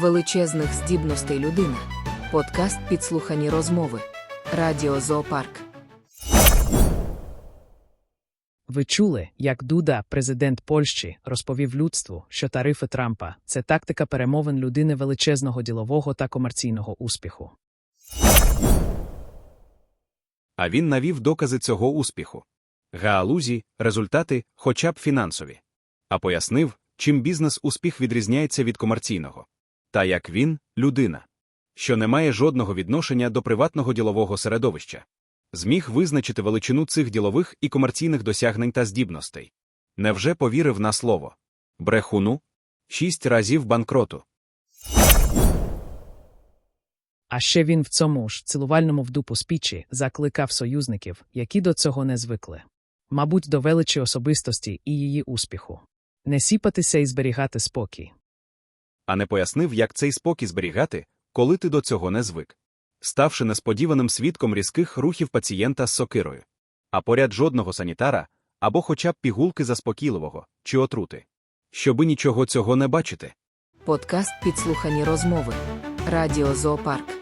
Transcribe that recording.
величезних здібностей людина. Подкаст Підслухані розмови. Радіо Зоопарк. Ви чули, як Дуда, президент Польщі, розповів людству, що тарифи Трампа це тактика перемовин людини величезного ділового та комерційного успіху. А він навів докази цього успіху. Гаалузі, результати, хоча б фінансові. А пояснив, чим бізнес-успіх відрізняється від комерційного. Та як він людина, що не має жодного відношення до приватного ділового середовища. Зміг визначити величину цих ділових і комерційних досягнень та здібностей. Невже повірив на слово? Брехуну? Шість разів банкроту. А ще він в цьому ж цілувальному в дупу спічі закликав союзників, які до цього не звикли. Мабуть, до величі особистості і її успіху. Не сіпатися і зберігати спокій. А не пояснив, як цей спокій зберігати, коли ти до цього не звик, ставши несподіваним свідком різких рухів пацієнта з сокирою, а поряд жодного санітара або хоча б пігулки заспокійливого чи отрути. Щоби нічого цього не бачити. Подкаст Підслухані розмови. Радіо Зоопарк.